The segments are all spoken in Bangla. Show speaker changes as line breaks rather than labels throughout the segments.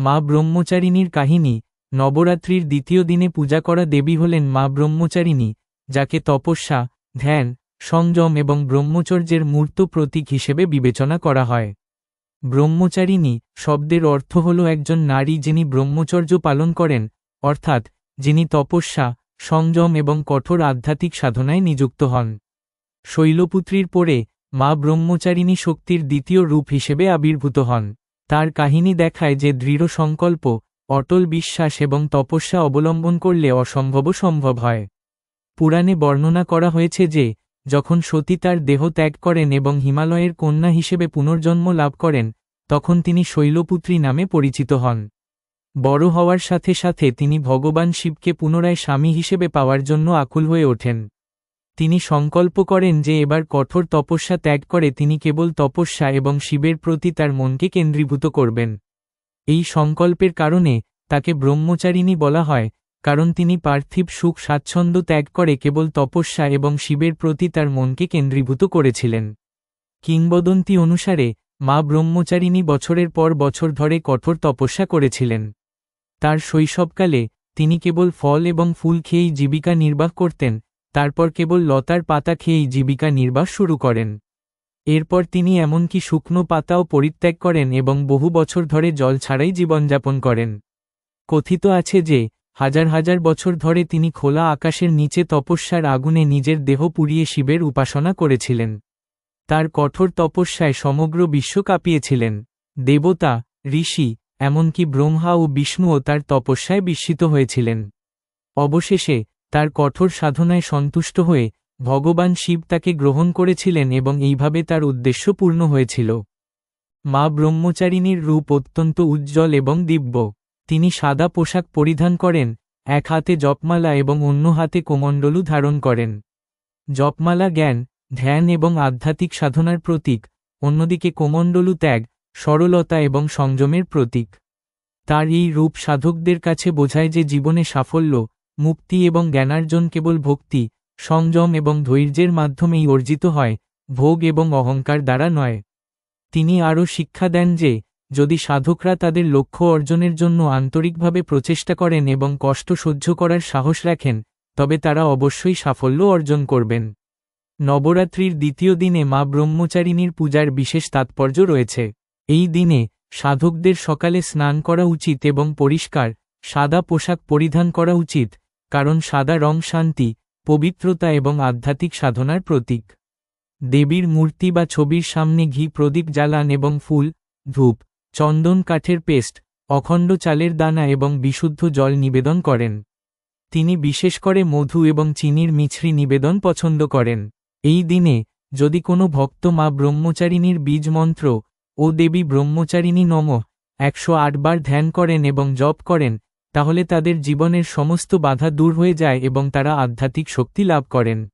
মা ব্রহ্মচারিণীর কাহিনী, নবরাত্রির দ্বিতীয় দিনে পূজা করা দেবী হলেন মা ব্রহ্মচারিণী, যাকে তপস্যা, ধ্যান, সংযম এবং ব্রহ্মচর্যের মূর্ত প্রতীক হিসেবে বিবেচনা করা হয়। ব্রহ্মচারিণী শব্দের অর্থ হল একজন নারী যিনি ব্রহ্মচর্য পালন করেন, অর্থাৎ যিনি তপস্যা, সংযম এবং কঠোর আধ্যাত্মিক সাধনায় নিযুক্ত হন। শৈলপুত্রীর পরে মা ব্রহ্মচারিণী শক্তির দ্বিতীয় রূপ হিসেবে আবির্ভূত হন। তার কাহিনী দেখায় যে দৃঢ় সংকল্প, অটল বিশ্বাস এবং তপস্যা অবলম্বন করলে অসম্ভবও সম্ভব হয়। পুরাণে বর্ণনা করা হয়েছে যে, যখন সতী তার দেহ ত্যাগ করেন এবং হিমালয়ের কন্যা হিসেবে পুনর্জন্ম লাভ করেন, তখন তিনি শৈলপুত্রী নামে পরিচিত হন। বড় হওয়ার সাথে সাথে তিনি ভগবান শিবকে পুনরায় স্বামী হিসেবে পাওয়ার জন্য আকুল হয়ে ওঠেন। তিনি সংকল্প করেন যে এবার কঠোর তপস্যা ত্যাগ করে তিনি কেবল তপস্যা এবং শিবের প্রতি তার মনকে কেন্দ্রীভূত করবেন। এই সংকল্পের কারণে তাকে ব্রহ্মচারিণী বলা হয়, কারণ তিনি পার্থিব সুখ স্বাচ্ছন্দ্য ত্যাগ করে কেবল তপস্যা এবং শিবের প্রতি তার মনকে কেন্দ্রীভূত করেছিলেন। কিংবদন্তি অনুসারে, মা ব্রহ্মচারিণী বছরের পর বছর ধরে কঠোর তপস্যা করেছিলেন। তার শৈশবকালে তিনি কেবল ফল এবং ফুল খেয়েই জীবিকা নির্বাহ করতেন তারপর কেবল লতার পাতা খেয়েই জীবিকা নির্বাহ শুরু করেন। এরপর তিনি এমনকি শুকনো পাতাও পরিত্যাগ করেন এবং বহু বছর ধরে জল ছাড়াই জীবনযাপন করেন। কথিত আছে যে, হাজার হাজার বছর ধরে তিনি খোলা আকাশের নিচে তপস্যার আগুনে নিজের দেহ পুড়িয়ে শিবের উপাসনা করেছিলেন। তার কঠোর তপস্যায় সমগ্র বিশ্ব কাঁপিয়েছিলেন। দেবতা, ঋষি, এমনকি ব্রহ্মা ও বিষ্ণুও তার তপস্যায় বিস্মিত হয়েছিলেন। অবশেষে তার কঠোর সাধনায় সন্তুষ্ট হয়ে ভগবান শিব তাকে গ্রহণ করেছিলেন এবং এইভাবে তার উদ্দেশ্য পূর্ণ হয়েছিল। মা ব্রহ্মচারিণীর রূপ অত্যন্ত উজ্জ্বল এবং দিব্য। তিনি সাদা পোশাক পরিধান করেন, এক হাতে জপমালা এবং অন্য হাতে কোমণ্ডলু ধারণ করেন। জপমালা জ্ঞান, ধ্যান এবং আধ্যাত্মিক সাধনার প্রতীক, অন্যদিকে কোমণ্ডলু ত্যাগ, সরলতা এবং সংযমের প্রতীক। তার এই রূপ সাধকদের কাছে বোঝায় যে জীবনে সাফল্য মুক্তি এবং জ্ঞানার্জন কেবল ভক্তি, সংযম এবং ধৈর্যের মাধ্যমেই অর্জিত হয়, ভোগ এবং অহংকার দ্বারা নয়। তিনি আরও শিক্ষা দেন যে, যদি সাধকরা তাদের লক্ষ্য অর্জনের জন্য আন্তরিকভাবে প্রচেষ্টা করেন এবং কষ্ট সহ্য করার সাহস রাখেন, তবে তারা অবশ্যই সাফল্য অর্জন করবেন। নবরাত্রির দ্বিতীয় দিনে মা ব্রহ্মচারিণীর পূজার বিশেষ তাৎপর্য রয়েছে। এই দিনে সাধকদের সকালে স্নান করা উচিত এবং পরিষ্কার, সাদা পোশাক পরিধান করা উচিত কারণ সাদা রং শান্তি, পবিত্রতা এবং আধ্যাত্মিক সাধনার প্রতীক। দেবীর মূর্তি বা ছবির সামনে ঘি, প্রদীপ, জ্বালান এবং ফুল, ধূপ, চন্দন, কাঠের পেস্ট, অখণ্ড চালের দানা এবং বিশুদ্ধ জল নিবেদন করেন। তিনি বিশেষ করে মধু এবং চিনির মিছরি নিবেদন পছন্দ করেন। এই দিনে, যদি কোনো ভক্ত মা ব্রহ্মচারিণীর বীজ মন্ত্র, ও দেবী ব্রহ্মচারিণী নম একশো বার ধ্যান করেন এবং জপ করেন তাহলে তাদের জীবনের সমস্ত বাধা দূর হয়ে যায় এবং তারা আধ্যাত্মিক শক্তি লাভ করেন।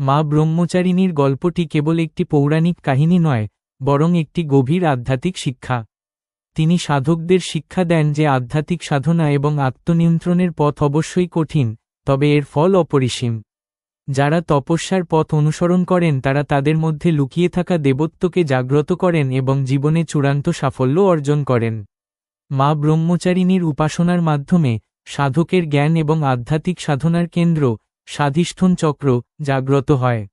মা ব্রহ্মচারিণীর গল্পটি কেবল একটি পৌরাণিক কাহিনী নয়, বরং একটি গভীর আধ্যাত্মিক শিক্ষা। তিনি সাধকদের শিক্ষা দেন যে আধ্যাত্মিক সাধনা এবং আত্মনিয়ন্ত্রণের পথ অবশ্যই কঠিন, তবে এর ফল অপরিসীম। যারা তপস্যার পথ অনুসরণ করেন, তারা তাদের মধ্যে লুকিয়ে থাকা দেবত্বকে জাগ্রত করেন এবং জীবনে চূড়ান্ত সাফল্য অর্জন করেন। মা ব্রহ্মচারিণীর উপাসনার মাধ্যমে সাধকের জ্ঞান এবং আধ্যাত্মিক সাধনার কেন্দ্র সাধিষ্ঠন চক্র জাগ্রত হয়।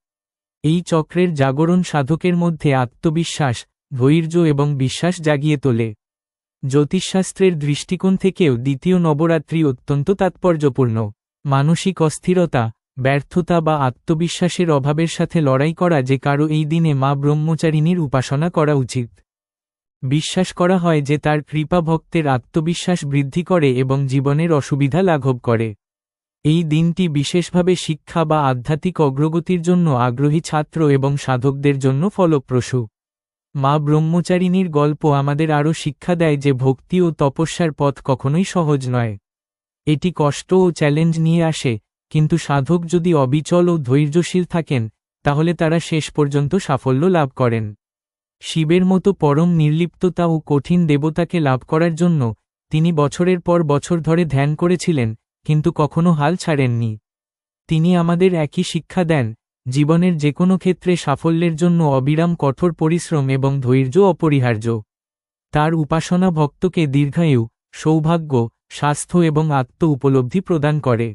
এই চক্রের জাগরণ সাধকের মধ্যে আত্মবিশ্বাস, ধৈর্য এবং বিশ্বাস জাগিয়ে তোলে। জ্যোতিষশাস্ত্রের দৃষ্টিকোণ থেকেও দ্বিতীয় নবরাত্রি অত্যন্ত তাৎপর্যপূর্ণ। মানসিক অস্থিরতা, ব্যর্থতা বা আত্মবিশ্বাসের অভাবের সাথে লড়াই করা যে কারও এই দিনে মা ব্রহ্মচারিণীর উপাসনা করা উচিত। বিশ্বাস করা হয় যে তার কৃপা ভক্তের আত্মবিশ্বাস বৃদ্ধি করে এবং জীবনের অসুবিধা লাঘব করে। এই দিনটি বিশেষভাবে শিক্ষা বা আধ্যাত্মিক অগ্রগতির জন্য আগ্রহী ছাত্র এবং সাধকদের জন্য ফলপ্রসূ। মা ব্রহ্মচারিণীর গল্প আমাদের আরও শিক্ষা দেয় যে ভক্তি ও তপস্যার পথ কখনোই সহজ নয়। এটি কষ্ট ও চ্যালেঞ্জ নিয়ে আসে, কিন্তু সাধক যদি অবিচল ও ধৈর্যশীল থাকেন, তাহলে তারা শেষ পর্যন্ত সাফল্য লাভ করেন। শিবের মতো পরম নির্লিপ্ততা ও কঠিন দেবতাকে লাভ করার জন্য তিনি বছরের পর বছর ধরে ধ্যান করেছিলেন, কিন্তু কখনো হাল ছাড়েননি। তিনি আমাদের একই শিক্ষা দেন, জীবনের যে কোনো ক্ষেত্রে সাফল্যের জন্য অবিরাম কঠোর পরিশ্রম এবং ধৈর্য অপরিহার্য। তার উপাসনা ভক্তকে দীর্ঘায়ু, সৌভাগ্য, স্বাস্থ্য এবং আত্ম উপলব্ধি প্রদান করে।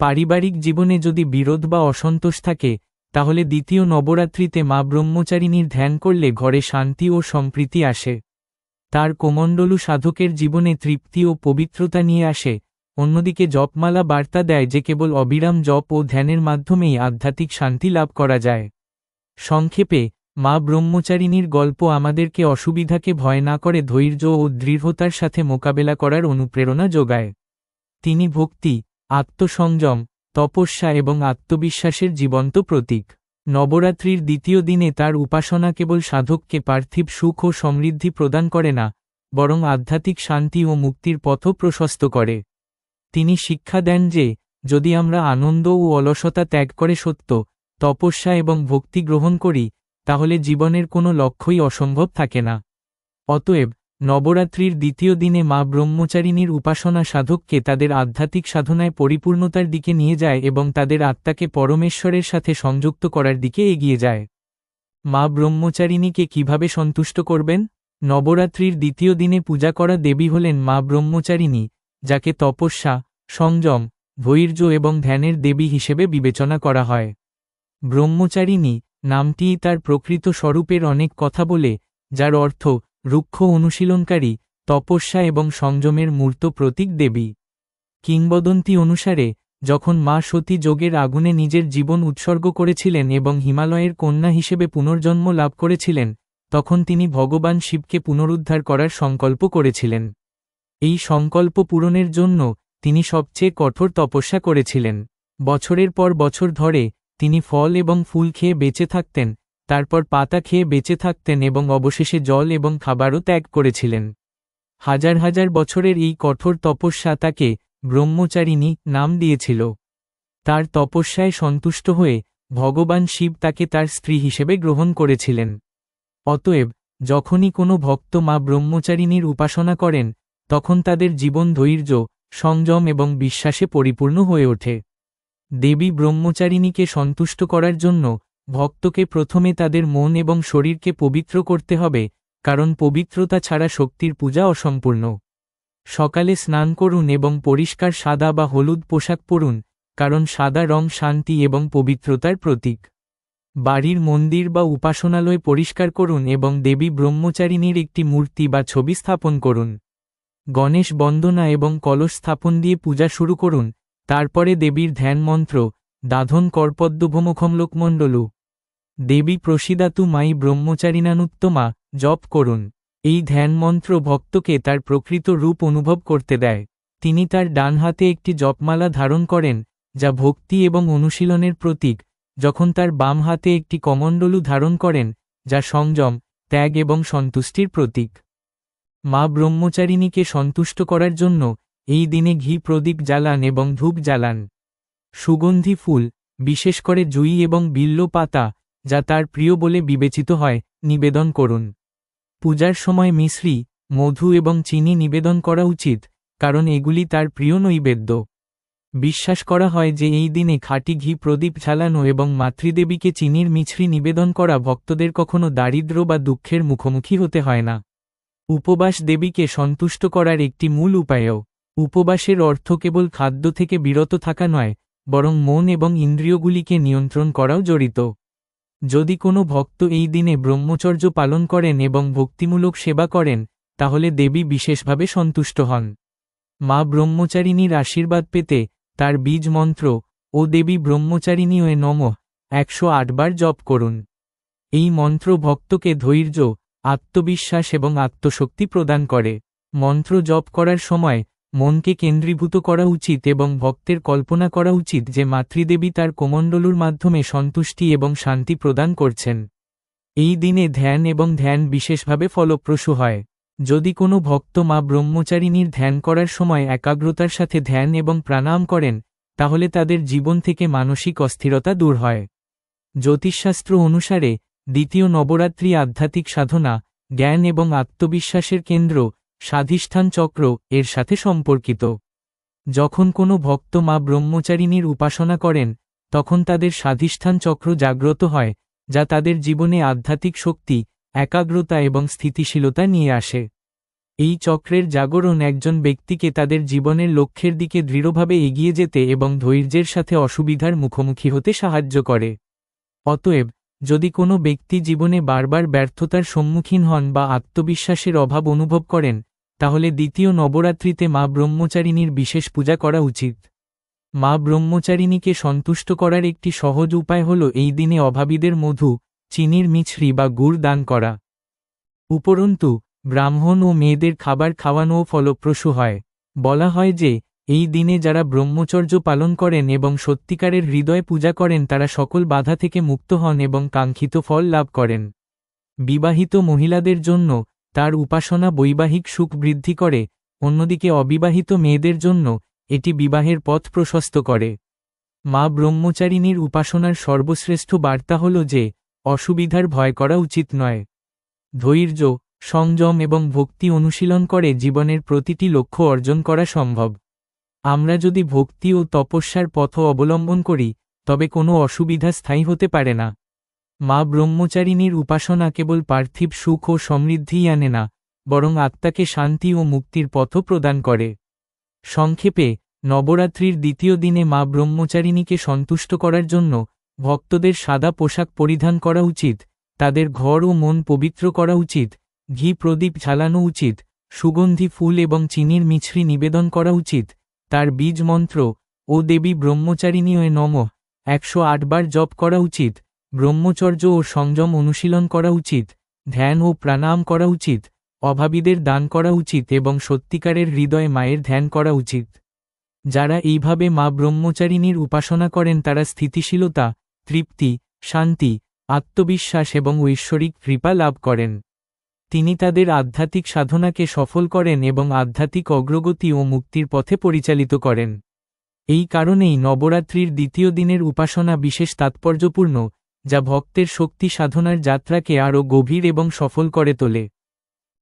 পারিবারিক জীবনে যদি বিরোধ বা অসন্তোষ থাকে তাহলে দ্বিতীয় নবরাত্রিতে মা ব্রহ্মচারিণীর ধ্যান করলে ঘরে শান্তি ও সম্প্রীতি আসে। তার কোমণ্ডলু সাধকের জীবনে তৃপ্তি ও পবিত্রতা নিয়ে আসে, অন্যদিকে জপমালা বার্তা দেয় যে কেবল অবিরাম জপ ও ধ্যানের মাধ্যমেই আধ্যাত্মিক শান্তি লাভ করা যায়। সংক্ষেপে, মা ব্রহ্মচারিণীর গল্প আমাদেরকে অসুবিধাকে ভয় না করে ধৈর্য ও দৃঢ়তার সাথে মোকাবেলা করার অনুপ্রেরণা যোগায়। তিনি ভক্তি, আত্মসংযম তপস্যা এবং আত্মবিশ্বাসের জীবন্ত প্রতীক। নবরাত্রির দ্বিতীয় দিনে তার উপাসনা কেবল সাধককে পার্থিব সুখ ও সমৃদ্ধি প্রদান করে না, বরং আধ্যাত্মিক শান্তি ও মুক্তির পথও প্রশস্ত করে। তিনি শিক্ষা দেন যে, যদি আমরা আনন্দ ও অলসতা ত্যাগ করে সত্য, তপস্যা এবং ভক্তি গ্রহণ করি, তাহলে জীবনের কোনো লক্ষ্যই অসম্ভব থাকে না। অতএব নবরাত্রির দ্বিতীয় দিনে মা ব্রহ্মচারিণীর উপাসনা সাধককে তাদের আধ্যাত্মিক সাধনায় পরিপূর্ণতার দিকে নিয়ে যায় এবং তাদের আত্মাকে পরমেশ্বরের সাথে সংযুক্ত করার দিকে এগিয়ে যায়। মা ব্রহ্মচারিণীকে কীভাবে সন্তুষ্ট করবেন? নবরাত্রির দ্বিতীয় দিনে পূজা করা দেবী হলেন মা ব্রহ্মচারিণী, যাকে তপস্যা, সংযম, ধৈর্য এবং ধ্যানের দেবী হিসেবে বিবেচনা করা হয়। ব্রহ্মচারিণী নামটিই তার প্রকৃত স্বরূপের অনেক কথা বলে, যার অর্থ রুক্ষ অনুশীলনকারী, তপস্যা এবং সংযমের মূর্ত প্রতীক দেবী। কিংবদন্তি অনুসারে, যখন মা সতী যোগের আগুনে নিজের জীবন উৎসর্গ করেছিলেন এবং হিমালয়ের কন্যা হিসেবে পুনর্জন্ম লাভ করেছিলেন, তখন তিনি ভগবান শিবকে পুনরুদ্ধার করার সংকল্প করেছিলেন। এই সংকল্প পূরণের জন্য তিনি সবচেয়ে কঠোর তপস্যা করেছিলেন। বছরের পর বছর ধরে তিনি ফল এবং ফুল খেয়ে বেঁচে থাকতেন তারপর পাতা খেয়ে বেঁচে থাকতেন এবং অবশেষে জল এবং খাবারও ত্যাগ করেছিলেন। হাজার হাজার বছরের এই কঠোর তপস্যা তাকে ব্রহ্মচারিণী নাম দিয়েছিল। তার তপস্যায় সন্তুষ্ট হয়ে ভগবান শিব তাকে তার স্ত্রী হিসেবে গ্রহণ করেছিলেন। অতএব, যখনই কোনো ভক্ত মা ব্রহ্মচারিণীর উপাসনা করেন, তখন তাদের জীবন ধৈর্য, সংযম এবং বিশ্বাসে পরিপূর্ণ হয়ে ওঠে। দেবী ব্রহ্মচারিণীকে সন্তুষ্ট করার জন্য ভক্তকে প্রথমে তাদের মন এবং শরীরকে পবিত্র করতে হবে, কারণ পবিত্রতা ছাড়া শক্তির পূজা অসম্পূর্ণ। সকালে স্নান করুন এবং পরিষ্কার সাদা বা হলুদ পোশাক পরুন, কারণ সাদা রং শান্তি এবং পবিত্রতার প্রতীক। বাড়ির মন্দির বা উপাসনালয় পরিষ্কার করুন এবং দেবী ব্রহ্মচারিণীর একটি মূর্তি বা ছবি স্থাপন করুন। গণেশ বন্দনা এবং কলস স্থাপন দিয়ে পূজা শুরু করুন, তারপরে দেবীর ধ্যান মন্ত্র দাধন করপদ্মভমুখম লোকমণ্ডলু দেবী প্রসিদাতু মাই ব্রহ্মচারিণানুত্তমা জপ করুন। এই ধ্যান মন্ত্র ভক্তকে তার প্রকৃত রূপ অনুভব করতে দেয়। তিনি তার ডান হাতে একটি জপমালা ধারণ করেন, যা ভক্তি এবং অনুশীলনের প্রতীক। যখন তার বাম হাতে একটি কমণ্ডলু ধারণ করেন, যা সংযম, ত্যাগ এবং সন্তুষ্টির প্রতীক। মা ব্রহ্মচারিণীকে সন্তুষ্ট করার জন্য এই দিনে ঘি প্রদীপ জ্বালান এবং ধূপ জ্বালান। সুগন্ধি ফুল, বিশেষ করে জুই এবং বিল্ল পাতা যা তার প্রিয় বলে বিবেচিত হয়, নিবেদন করুন। পূজার সময় মিশ্রি, মধু এবং চিনি নিবেদন করা উচিত, কারণ এগুলি তার প্রিয় নৈবেদ্য। বিশ্বাস করা হয় যে এই দিনে খাঁটি ঘি প্রদীপ ঝালানো এবং মাতৃদেবীকে চিনির মিছরি নিবেদন করা ভক্তদের কখনো দারিদ্র বা দুঃখের মুখোমুখি হতে হয় না। উপবাস দেবীকে সন্তুষ্ট করার একটি মূল উপায়ও। উপবাসের অর্থ কেবল খাদ্য থেকে বিরত থাকা নয়, বরং মন এবং ইন্দ্রিয়গুলিকে নিয়ন্ত্রণ করাও জড়িত। যদি কোনো ভক্ত এই দিনে ব্রহ্মচর্য পালন করেন এবং ভক্তিমূলক সেবা করেন, তাহলে দেবী বিশেষভাবে সন্তুষ্ট হন। মা ব্রহ্মচারিণীর আশীর্বাদ পেতে তার বীজ মন্ত্র ও দেবী ব্রহ্মচারিণী ওয়ে নম একশো আটবার জপ করুন। এই মন্ত্র ভক্তকে ধৈর্য, আত্মবিশ্বাস এবং আত্মশক্তি প্রদান করে। মন্ত্র জপ করার সময় মনকে কেন্দ্রীভূত করা উচিত এবং ভক্তের কল্পনা করা উচিত যে মাতৃদেবী তার কোমণ্ডলুর মাধ্যমে সন্তুষ্টি এবং শান্তি প্রদান করছেন। এই দিনে ধ্যান এবং ধ্যান বিশেষভাবে ফলপ্রসূ হয়। যদি কোনো ভক্ত মা ব্রহ্মচারিণীর ধ্যান করার সময় একাগ্রতার সাথে ধ্যান এবং প্রাণায়াম করেন, তাহলে তাদের জীবন থেকে মানসিক অস্থিরতা দূর হয়। জ্যোতিষশাস্ত্র অনুসারে, দ্বিতীয় নবরাত্রি আধ্যাত্মিক সাধনা, জ্ঞান এবং আত্মবিশ্বাসের কেন্দ্র স্বাধিষ্ঠান চক্র এর সাথে সম্পর্কিত। যখন কোনো ভক্ত মা ব্রহ্মচারিণীর উপাসনা করেন, তখন তাদের স্বাধিষ্ঠান চক্র জাগ্রত হয়, যা তাদের জীবনে আধ্যাত্মিক শক্তি, একাগ্রতা এবং স্থিতিশীলতা নিয়ে আসে। এই চক্রের জাগরণ একজন ব্যক্তিকে তাদের জীবনের লক্ষ্যের দিকে দৃঢ়ভাবে এগিয়ে যেতে এবং ধৈর্যের সাথে অসুবিধার মুখোমুখি হতে সাহায্য করে। অতএব যদি কোনো ব্যক্তি জীবনে বারবার ব্যর্থতার সম্মুখীন হন বা আত্মবিশ্বাসের অভাব অনুভব করেন, তাহলে দ্বিতীয় নবরাত্রিতে মা ব্রহ্মচারিণীর বিশেষ পূজা করা উচিত। মা ব্রহ্মচারিণীকে সন্তুষ্ট করার একটি সহজ উপায় হল এই দিনে অভাবীদের মধু, চিনির মিছরি বা গুড় দান করা। উপরন্তু, ব্রাহ্মণ ও মেয়েদের খাবার খাওয়ানোও ফলপ্রসূ হয়। বলা হয় যে এই দিনে যারা ব্রহ্মচর্য পালন করেন এবং সত্যিকারের হৃদয় পূজা করেন তারা সকল বাধা থেকে মুক্ত হন এবং কাঙ্ক্ষিত ফল লাভ করেন। বিবাহিত মহিলাদের জন্য তার উপাসনা বৈবাহিক সুখ বৃদ্ধি করে, অন্যদিকে অবিবাহিত মেয়েদের জন্য এটি বিবাহের পথ প্রশস্ত করে। মা ব্রহ্মচারিণীর উপাসনার সর্বশ্রেষ্ঠ বার্তা হল যে, অসুবিধার ভয় করা উচিত নয়। ধৈর্য, সংযম এবং ভক্তি অনুশীলন করে জীবনের প্রতিটি লক্ষ্য অর্জন করা সম্ভব। আমরা যদি ভক্তি ও তপস্যার পথ অবলম্বন করি, তবে কোনো অসুবিধা স্থায়ী হতে পারে না। মা ব্রহ্মচারিণীর উপাসনা কেবল পার্থিব সুখ ও সমৃদ্ধিই আনে না, বরং আত্মাকে শান্তি ও মুক্তির পথ প্রদান করে। সংক্ষেপে, নবরাত্রির দ্বিতীয় দিনে মা ব্রহ্মচারিণীকে সন্তুষ্ট করার জন্য ভক্তদের সাদা পোশাক পরিধান করা উচিত, তাদের ঘর ও মন পবিত্র করা উচিত, ঘি প্রদীপ ঝালানো উচিত, সুগন্ধি ফুল এবং চিনির মিছরি নিবেদন করা উচিত তার বীজ মন্ত্র ও দেবী ব্রহ্মচারিণী ব্রহ্মচারিণীয় নম। একশো আটবার জপ করা উচিত, ব্রহ্মচর্য ও সংযম অনুশীলন করা উচিত, ধ্যান ও প্রাণায়াম করা উচিত, অভাবীদের দান করা উচিত এবং সত্যিকারের হৃদয়ে মায়ের ধ্যান করা উচিত। যারা এইভাবে মা ব্রহ্মচারিণীর উপাসনা করেন তারা স্থিতিশীলতা, তৃপ্তি, শান্তি, আত্মবিশ্বাস এবং ঐশ্বরিক কৃপা লাভ করেন। তিনি তাদের আধ্যাত্মিক সাধনাকে সফল করেন এবং আধ্যাত্মিক অগ্রগতি ও মুক্তির পথে পরিচালিত করেন। এই কারণেই নবরাত্রির দ্বিতীয় দিনের উপাসনা বিশেষ তাৎপর্যপূর্ণ, যা ভক্তের শক্তি সাধনার যাত্রাকে আরও গভীর এবং সফল করে তোলে।